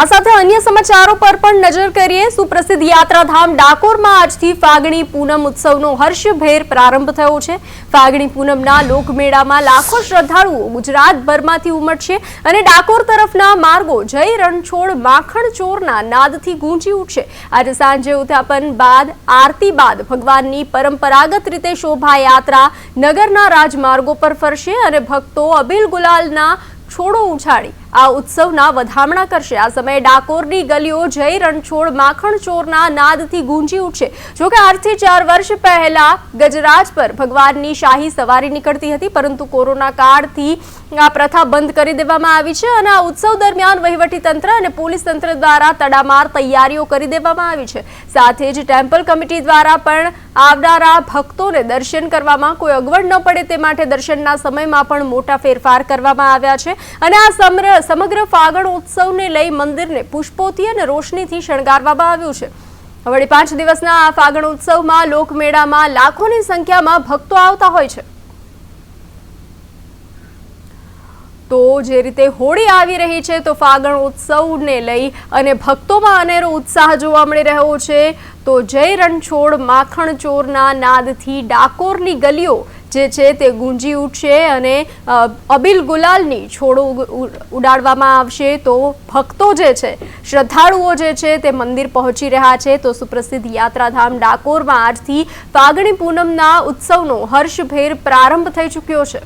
આ સાથે અન્ય સમાચારો પર પણ નજર કરીએ. સુપ્રસિદ્ધ યાત્રાધામ ડાકોરમાં આજથી ફાગણી પૂનમ ઉત્સવનો હર્ષભેર પ્રારંભ થયો છે. ફાગણી પૂનમના લોકમેળામાં લાખો શ્રદ્ધાળુઓ ગુજરાતભરમાંથી ઉમટશે અને ડાકોર તરફના માર્ગો જય રણછોડ માખણ ચોરના નાદથી ગૂંજી ઉઠશે. આજે સાંજે ઉથાપન બાદ, આરતી બાદ ભગવાનની પરંપરાગત રીતે શોભાયાત્રા નગરના રાજમાર્ગો પર ફરશે અને ભક્તો અબિલ ગુલાલના છોડો ઉછાળી. આ ઉત્સવના વધામણા કરશે. આ સમયે ડાકોરની ગલીઓ જય રણછોડ માખણ ચોરના નાદથી ગુંજી ઉઠશે. જોકે આજથી ચાર વર્ષ પહેલા ગજરાજ પર ભગવાનની શાહી સવારી નીકળતી હતી, પરંતુ કોરોના કાળથી આ પ્રથા બંધ કરી દેવામાં આવી છે અને આ ઉત્સવ દરમિયાન વહીવટી તંત્ર અને પોલીસ તંત્ર દ્વારા તડામાર તૈયારીઓ કરી દેવામાં આવી છે. સાથે જ ટેમ્પલ કમિટી દ્વારા પણ આવનારા ભક્તોને દર્શન કરવામાં કોઈ અગવડ ન પડે તે માટે દર્શનના સમયમાં પણ મોટા ફેરફાર કરવામાં આવ્યા છે. અને આ સમગ્ર ફાગણ ઉત્સવને લઈ મંદિરને પુષ્પોથી અને રોશનીથી શણગારવામાં આવ્યું છે. વળી પાંચ દિવસના આ ફાગણ ઉત્સવમાં લોકમેળામાં લાખોની સંખ્યામાં ભક્તો આવતા હોય છે. તો જે રીતે હોળી આવી રહી છે, તો ફાગણ ઉત્સવને લઈ અને ભક્તોમાં અનેરો ઉત્સાહ જોવા મળી રહ્યો છે. તો જય રણછોડ માખણ ચોરના નાદથી ડાકોરની ગલીઓ જે છે તે ગુંજી ઉઠશે અને અબિલ ગુલાલની છોડો ઉડાડવામાં આવશે. તો ભક્તો જે છે, શ્રદ્ધાળુઓ જે છે તે મંદિર પહોંચી રહ્યા છે. તો સુપ્રસિદ્ધ યાત્રાધામ ડાકોરમાં આજથી ફાગણી પૂનમના ઉત્સવનો હર્ષભેર પ્રારંભ થઈ ચૂક્યો છે.